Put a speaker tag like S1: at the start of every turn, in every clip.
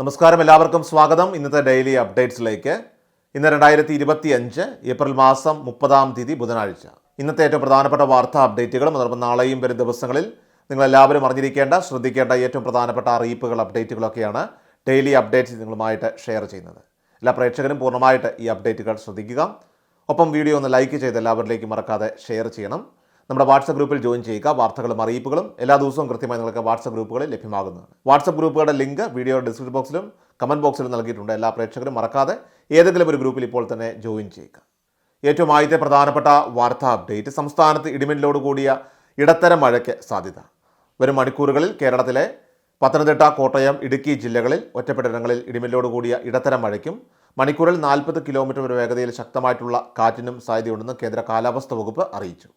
S1: നമസ്കാരം എല്ലാവർക്കും സ്വാഗതം ഇന്നത്തെ ഡെയിലി അപ്ഡേറ്റ്സിലേക്ക് ഇന്ന് രണ്ടായിരത്തി ഇരുപത്തി അഞ്ച് ഏപ്രിൽ മാസം മുപ്പതാം തീയതി ബുധനാഴ്ച ഇന്നത്തെ ഏറ്റവും പ്രധാനപ്പെട്ട വാർത്താ അപ്ഡേറ്റുകളും അതോടൊപ്പം നാളെയും വരും ദിവസങ്ങളിൽ നിങ്ങൾ എല്ലാവരും അറിഞ്ഞിരിക്കേണ്ട ശ്രദ്ധിക്കേണ്ട ഏറ്റവും പ്രധാനപ്പെട്ട അറിയിപ്പുകൾ അപ്ഡേറ്റുകളൊക്കെയാണ് ഡെയിലി അപ്ഡേറ്റ്സ് നിങ്ങളുമായിട്ട് ഷെയർ ചെയ്യുന്നത് എല്ലാ പ്രേക്ഷകരും പൂർണ്ണമായിട്ട് ഈ അപ്ഡേറ്റുകൾ ശ്രദ്ധിക്കുക ഒപ്പം വീഡിയോ ഒന്ന് ലൈക്ക് ചെയ്ത് എല്ലാവരിലേക്കും മറക്കാതെ ഷെയർ ചെയ്യണം നമ്മുടെ വാട്സപ്പ് ഗ്രൂപ്പിൽ ജോയിൻ ചെയ്യുക വാർത്തകളും അറിയിപ്പുകളും എല്ലാ ദിവസവും കൃത്യമായി നിങ്ങൾക്ക് വാട്സപ്പ് ഗ്രൂപ്പുകളിൽ ലഭ്യമാകുന്നതാണ് വാട്സപ്പ് ഗ്രൂപ്പുകളുടെ ലിങ്ക് വീഡിയോ ഡിസ്ക്രിപ്ഷൻ ബോക്സിലും കമൻറ്റ് ബോക്സിലും നൽകിയിട്ടുണ്ട് എല്ലാ പ്രേക്ഷകരും മറക്കാതെ ഏതെങ്കിലും ഒരു ഗ്രൂപ്പിൽ ഇപ്പോൾ തന്നെ ജോയിൻ ചെയ്യുക ഏറ്റവും ആദ്യത്തെ പ്രധാനപ്പെട്ട വാർത്താ അപ്ഡേറ്റ് സംസ്ഥാനത്ത് ഇടിമിന്നലോട് കൂടിയ ഇടത്തരം മഴയ്ക്ക് സാധ്യത വരും മണിക്കൂറുകളിൽ കേരളത്തിലെ പത്തനംതിട്ട കോട്ടയം ഇടുക്കി ജില്ലകളിൽ ഒറ്റപ്പെട്ടിടങ്ങളിൽ ഇടിമിന്നലോട് കൂടിയ ഇടത്തരം മഴയ്ക്കും മണിക്കൂറിൽ നാൽപ്പത് കിലോമീറ്റർ വരെ വേഗതയിൽ ശക്തമായിട്ടുള്ള കാറ്റിനും സാധ്യതയുണ്ടെന്ന് കേന്ദ്ര കാലാവസ്ഥ വകുപ്പ് അറിയിച്ചു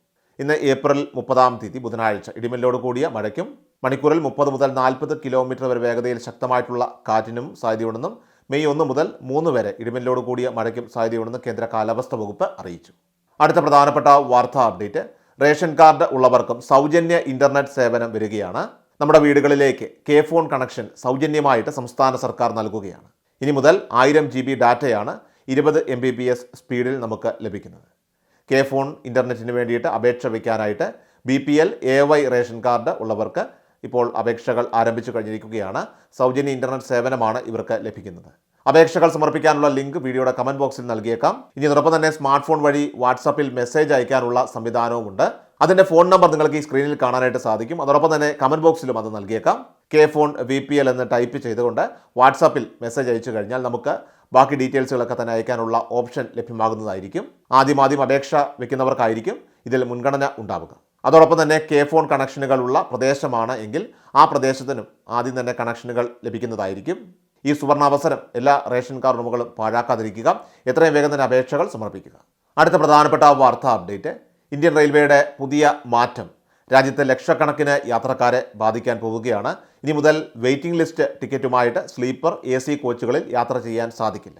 S1: ഇന്ന് ഏപ്രിൽ മുപ്പതാം തീയതി ബുധനാഴ്ച ഇടിമല്ലോട് കൂടിയ മഴയ്ക്കും മണിക്കൂറിൽ മുപ്പത് മുതൽ നാൽപ്പത് കിലോമീറ്റർ വരെ വേഗതയിൽ ശക്തമായിട്ടുള്ള കാറ്റിനും സാധ്യതയുണ്ടെന്നും മെയ് ഒന്ന് മുതൽ മൂന്ന് വരെ ഇടിമല്ലോട് കൂടിയ മഴയ്ക്കും സാധ്യതയുണ്ടെന്നും കേന്ദ്ര കാലാവസ്ഥ വകുപ്പ് അറിയിച്ചു അടുത്ത പ്രധാനപ്പെട്ട വാർത്താ അപ്ഡേറ്റ് റേഷൻ കാർഡ് ഉള്ളവർക്കും സൗജന്യ ഇന്റർനെറ്റ് സേവനം വരികയാണ് നമ്മുടെ വീടുകളിലേക്ക് കെ ഫോൺ കണക്ഷൻ സൗജന്യമായിട്ട് സംസ്ഥാന സർക്കാർ നൽകുകയാണ് ഇനി മുതൽ ആയിരം ജി ബി ഡാറ്റയാണ് ഇരുപത് എം ബി ബി എസ് സ്പീഡിൽ നമുക്ക് ലഭിക്കുന്നത് കെ ഫോൺ ഇൻ്റർനെറ്റിന് വേണ്ടിയിട്ട് അപേക്ഷ വയ്ക്കാനായിട്ട് B P L A Y ration card ഉള്ളവർക്ക് ഇപ്പോൾ അപേക്ഷകൾ ആരംഭിച്ചു കഴിഞ്ഞിരിക്കുകയാണ് സൗജന്യ ഇൻ്റർനെറ്റ് സേവനമാണ് ഇവർക്ക് ലഭിക്കുന്നത് അപേക്ഷകൾ സമർപ്പിക്കാനുള്ള ലിങ്ക് വീഡിയോയുടെ കമൻറ്റ് ബോക്സിൽ നൽകിയേക്കാം ഇനി അതോടൊപ്പം തന്നെ സ്മാർട്ട് ഫോൺ വഴി വാട്സാപ്പിൽ മെസ്സേജ് അയക്കാനുള്ള സംവിധാനവുമുണ്ട് അതിൻ്റെ ഫോൺ നമ്പർ നിങ്ങൾക്ക് ഈ സ്ക്രീനിൽ കാണാനായിട്ട് സാധിക്കും അതോടൊപ്പം തന്നെ കമൻറ്റ് ബോക്സിലും അത് നൽകിയേക്കാം K phone V P L എന്ന് ടൈപ്പ് ചെയ്തുകൊണ്ട് വാട്സാപ്പിൽ മെസ്സേജ് അയച്ചു കഴിഞ്ഞാൽ നമുക്ക് ബാക്കി ഡീറ്റെയിൽസുകളൊക്കെ തന്നെ അയക്കാനുള്ള ഓപ്ഷൻ ലഭ്യമാകുന്നതായിരിക്കും ആദ്യമാദ്യം അപേക്ഷ വയ്ക്കുന്നവർക്കായിരിക്കും ഇതിൽ മുൻഗണന ഉണ്ടാവുക അതോടൊപ്പം തന്നെ കെ ഫോൺ കണക്ഷനുകളുള്ള പ്രദേശമാണ് എങ്കിൽ ആ പ്രദേശത്തിനും ആദ്യം തന്നെ കണക്ഷനുകൾ ലഭിക്കുന്നതായിരിക്കും ഈ സുവർണാവസരം എല്ലാ റേഷൻ കാർഡ് ഉടമകളും പാഴാക്കാതിരിക്കുക എത്രയും വേഗം തന്നെ അപേക്ഷകൾ സമർപ്പിക്കുക അടുത്ത പ്രധാനപ്പെട്ട വാർത്താ അപ്ഡേറ്റ് ഇന്ത്യൻ റെയിൽവേയുടെ പുതിയ മാറ്റം രാജ്യത്തെ ലക്ഷക്കണക്കിന് യാത്രക്കാരെ ബാധിക്കാൻ പോവുകയാണ് ഇനി മുതൽ വെയിറ്റിംഗ് ലിസ്റ്റ് ടിക്കറ്റുമായിട്ട് സ്ലീപ്പർ എ സി കോച്ചുകളിൽ യാത്ര ചെയ്യാൻ സാധിക്കില്ല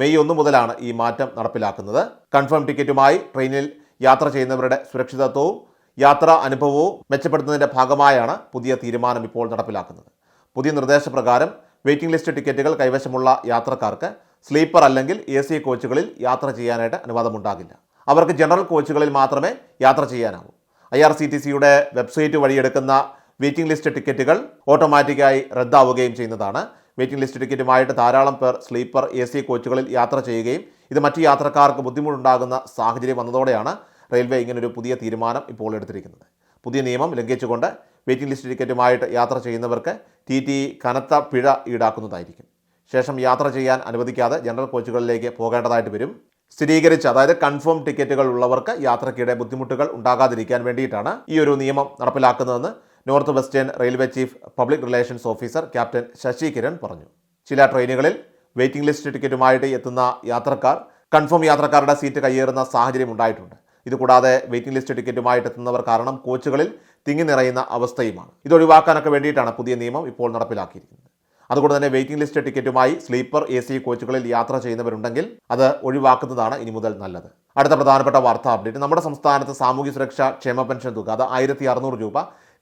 S1: മെയ് ഒന്ന് മുതലാണ് ഈ മാറ്റം നടപ്പിലാക്കുന്നത് കൺഫേം ടിക്കറ്റുമായി ട്രെയിനിൽ യാത്ര ചെയ്യുന്നവരുടെ സുരക്ഷിതത്വവും യാത്രാ അനുഭവവും മെച്ചപ്പെടുത്തുന്നതിൻ്റെ ഭാഗമായാണ് പുതിയ തീരുമാനം ഇപ്പോൾ നടപ്പിലാക്കുന്നത് പുതിയ നിർദ്ദേശപ്രകാരം വെയിറ്റിംഗ് ലിസ്റ്റ് ടിക്കറ്റുകൾ കൈവശമുള്ള യാത്രക്കാർക്ക് സ്ലീപ്പർ അല്ലെങ്കിൽ എ സി കോച്ചുകളിൽ യാത്ര ചെയ്യാനായിട്ട് അനുവാദമുണ്ടാകില്ല അവർക്ക് ജനറൽ കോച്ചുകളിൽ മാത്രമേ യാത്ര ചെയ്യാനാവൂ ഐ ആർ സി ടി സിയുടെ വെബ്സൈറ്റ് വഴിയെടുക്കുന്ന വെയിറ്റിംഗ് ലിസ്റ്റ് ടിക്കറ്റുകൾ ഓട്ടോമാറ്റിക്കായി റദ്ദാവുകയും ചെയ്യുന്നതാണ് വെയിറ്റിംഗ് ലിസ്റ്റ് ടിക്കറ്റുമായിട്ട് ധാരാളം പേർ സ്ലീപ്പർ എ സി കോച്ചുകളിൽ യാത്ര ചെയ്യുകയും ഇത് മറ്റ് യാത്രക്കാർക്ക് ബുദ്ധിമുട്ടുണ്ടാകുന്ന സാഹചര്യം വന്നതോടെയാണ് റെയിൽവേ ഇങ്ങനൊരു പുതിയ തീരുമാനം ഇപ്പോൾ എടുത്തിരിക്കുന്നത് പുതിയ നിയമം ലംഘിച്ചുകൊണ്ട് വെയിറ്റിംഗ് ലിസ്റ്റ് ടിക്കറ്റുമായിട്ട് യാത്ര ചെയ്യുന്നവർക്ക് ടി ടി കനത്ത പിഴ ഈടാക്കുന്നതായിരിക്കും ശേഷം യാത്ര ചെയ്യാൻ അനുവദിക്കാതെ ജനറൽ കോച്ചുകളിലേക്ക് പോകേണ്ടതായിട്ട് വരും സ്ഥിരീകരിച്ച അതായത് കൺഫേം ടിക്കറ്റുകൾ ഉള്ളവർക്ക് യാത്രക്കിടെ ബുദ്ധിമുട്ടുകൾ ഉണ്ടാകാതിരിക്കാൻ വേണ്ടിയിട്ടാണ് ഈ ഒരു നിയമം നടപ്പിലാക്കുന്നതെന്ന് North Western Railway chief public relations officer captain Shashi Kiran പറഞ്ഞു ചില ട്രെയിനുകളിൽ വെയിറ്റിംഗ് ലിസ്റ്റ് ടിക്കറ്റുമായിട്ട് എത്തുന്ന യാത്രക്കാർ കൺഫേം യാത്രക്കാരുടെ സീറ്റ് കയ്യേറുന്ന സാഹചര്യം ഉണ്ടായിട്ടുണ്ട് ഇതുകൂടാതെ വെയിറ്റിംഗ് ലിസ്റ്റ് ടിക്കറ്റുമായിട്ട് എത്തുന്നവർ കാരണം കോച്ചുകളിൽ തിങ്ങി നിറയുന്ന അവസ്ഥയുമാണ് ഇതൊഴിവാക്കാനൊക്കെ വേണ്ടിയിട്ടാണ് പുതിയ നിയമം ഇപ്പോൾ നടപ്പിലാക്കിയിരിക്കുന്നത് അതുകൊണ്ട് തന്നെ വെയിറ്റിംഗ് ലിസ്റ്റ് ടിക്കറ്റുമായി സ്ലീപ്പർ എ സി കോച്ചുകളിൽ യാത്ര ചെയ്യുന്നവരുണ്ടെങ്കിൽ അത് ഒഴിവാക്കുന്നതാണ് ഇനി മുതൽ നല്ലത് അടുത്ത പ്രധാനപ്പെട്ട വാർത്താ അപ്ഡേറ്റ് നമ്മുടെ സംസ്ഥാനത്ത് സാമൂഹ്യ സുരക്ഷാ ക്ഷേമ പെൻഷൻ തുക അത് ആയിരത്തി അറുന്നൂറ് രൂപ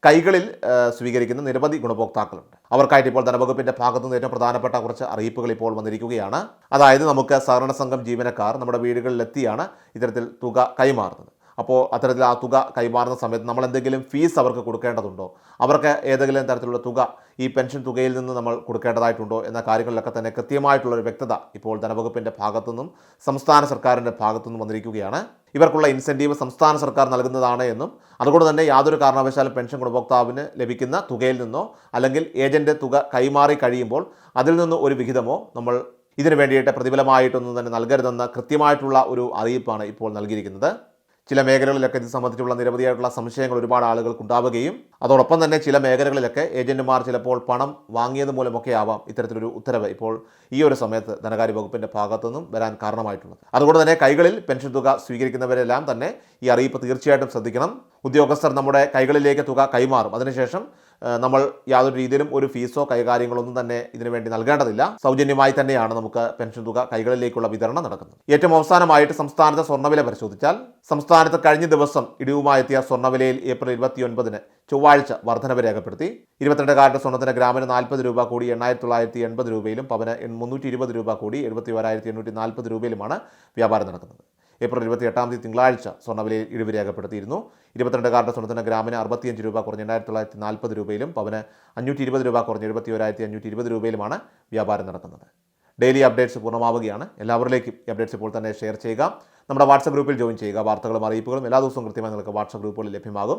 S1: കൈകളിൽ സ്വീകരിക്കുന്ന നിരവധി ഗുണഭോക്താക്കളുണ്ട് അവർക്കായിട്ട് ഇപ്പോൾ ധനവകുപ്പിന്റെ ഭാഗത്തു നിന്ന് ഏറ്റവും പ്രധാനപ്പെട്ട കുറച്ച് അറിയിപ്പുകൾ ഇപ്പോൾ വന്നിരിക്കുകയാണ് അതായത് നമുക്ക് സഹകരണ സംഘം ജീവനക്കാർ നമ്മുടെ വീടുകളിലെത്തിയാണ് ഇത്തരത്തിൽ തുക കൈമാറുന്നത് അപ്പോൾ അത്തരത്തിൽ ആ തുക കൈമാറുന്ന സമയത്ത് നമ്മൾ എന്തെങ്കിലും ഫീസ് അവർക്ക് കൊടുക്കേണ്ടതുണ്ടോ അവർക്ക് ഏതെങ്കിലും തരത്തിലുള്ള തുക ഈ പെൻഷൻ തുകയിൽ നിന്ന് നമ്മൾ കൊടുക്കേണ്ടതായിട്ടുണ്ടോ എന്ന കാര്യങ്ങളിലൊക്കെ തന്നെ കൃത്യമായിട്ടുള്ളൊരു വ്യക്തത ഇപ്പോൾ ധനവകുപ്പിൻ്റെ ഭാഗത്തുനിന്നും സംസ്ഥാന സർക്കാരിൻ്റെ ഭാഗത്തുനിന്നും വന്നിരിക്കുകയാണ് ഇവർക്കുള്ള ഇൻസെൻറ്റീവ് സംസ്ഥാന സർക്കാർ നൽകുന്നതാണ് എന്നും അതുകൊണ്ട് തന്നെ യാതൊരു കാരണവശാലും പെൻഷൻ ഗുണഭോക്താവിന് ലഭിക്കുന്ന തുകയിൽ നിന്നോ അല്ലെങ്കിൽ ഏജൻറ്റ് തുക കൈമാറി കഴിയുമ്പോൾ അതിൽ നിന്ന് ഒരു വിഹിതമോ നമ്മൾ ഇതിനു വേണ്ടിയിട്ട് പ്രതിഫലമായിട്ടൊന്നും തന്നെ നൽകരുതെന്ന കൃത്യമായിട്ടുള്ള ഒരു അറിയിപ്പാണ് ഇപ്പോൾ നൽകിയിരിക്കുന്നത് ചില മേഖലകളിലൊക്കെ ഇത് സംബന്ധിച്ചുള്ള നിരവധിയായിട്ടുള്ള സംശയങ്ങൾ ഒരുപാട് ആളുകൾക്ക് ഉണ്ടാവുകയും അതോടൊപ്പം തന്നെ ചില മേഖലകളിലൊക്കെ ഏജൻറ്റുമാർ ചിലപ്പോൾ പണം വാങ്ങിയത് മൂലമൊക്കെ ആവാം ഇത്തരത്തിലൊരു ഉത്തരവ് ഇപ്പോൾ ഈ ഒരു സമയത്ത് ധനകാര്യ വകുപ്പിൻ്റെ ഭാഗത്തു നിന്നും വരാൻ കാരണമായിട്ടുള്ളത് അതുകൊണ്ട് തന്നെ കൈകളിൽ പെൻഷൻ തുക സ്വീകരിക്കുന്നവരെല്ലാം തന്നെ ഈ അറിയിപ്പ് തീർച്ചയായിട്ടും ശ്രദ്ധിക്കണം ഉദ്യോഗസ്ഥർ നമ്മുടെ കൈകളിലേക്ക് തുക കൈമാറും അതിനുശേഷം നമ്മൾ യാതൊരു രീതിയിലും ഒരു ഫീസോ കൈകാര്യങ്ങളൊന്നും തന്നെ ഇതിനുവേണ്ടി നൽകേണ്ടതില്ല സൗജന്യമായി തന്നെയാണ് നമുക്ക് പെൻഷൻ തുക കൈകളിലേക്കുള്ള വിതരണം നടക്കുന്നത് ഏറ്റവും അവസാനമായിട്ട് സംസ്ഥാനത്തെ സ്വർണ്ണവില പരിശോധിച്ചാൽ സംസ്ഥാനത്ത് കഴിഞ്ഞ ദിവസം ഇടിവുമായെത്തിയ സ്വർണ്ണവിലയിൽ ഏപ്രിൽ ഇരുപത്തിയൊൻപതിന് ചൊവ്വാഴ്ച വർധനവ് രേഖപ്പെടുത്തി ഇരുപത്തിരണ്ട് കാരുടെ സ്വർണ്ണത്തിന് ഗ്രാമിന് നാൽപ്പത് രൂപ കൂടി എണ്ണായിരത്തി തൊള്ളായിരത്തി എൺപത് രൂപയിലും പവന് മുന്നൂറ്റി ഇരുപത് രൂപ കൂടി എഴുപത്തി ഒരായിരത്തി എണ്ണൂറ്റി നാൽപ്പത് രൂപയിലുമാണ് വ്യാപാരം നടക്കുന്നത് ഏപ്രിൽ ഇരുപത്തി എട്ടാം തീയതി തിങ്കളാഴ്ച സ്വർണ്ണവിലയിൽ ഇഴിവ് രേഖപ്പെടുത്തിയിരുന്നു ഇരുപത്തിരണ്ട് കാരുടെ സ്വർണ്ണത്തിന് ഗ്രാമിന് അറുപത്തിയഞ്ച് രൂപ കുറഞ്ഞ് എണ്ണായിരത്തി തൊള്ളായിരത്തി നാൽപ്പത് രൂപയിലും പവന് അഞ്ഞൂറ്റി ഇരുപത് രൂപ കുറഞ്ഞ് എഴുപത്തി ഒരായിരത്തി അഞ്ഞൂറ്റി ഇരുപത് രൂപയിലുമാണ് വ്യാപാരം നടക്കുന്നത് ഡെയിലി അപ്ഡേറ്റ്സ് പൂർണ്ണമാവുകയാണ് എല്ലാവരിലേക്കും ഈ അപ്ഡേറ്റ്സ് ഇപ്പോൾ തന്നെ ഷെയർ ചെയ്യുക നമ്മുടെ വാട്സപ്പ് ഗ്രൂപ്പിൽ ജോയിൻ ചെയ്യുക വാർത്തകളും അറിയിപ്പുകളും എല്ലാ ദിവസവും കൃത്യമായി നിങ്ങൾക്ക് വാട്സപ്പ് ഗ്രൂപ്പുകളിൽ ലഭ്യമാകും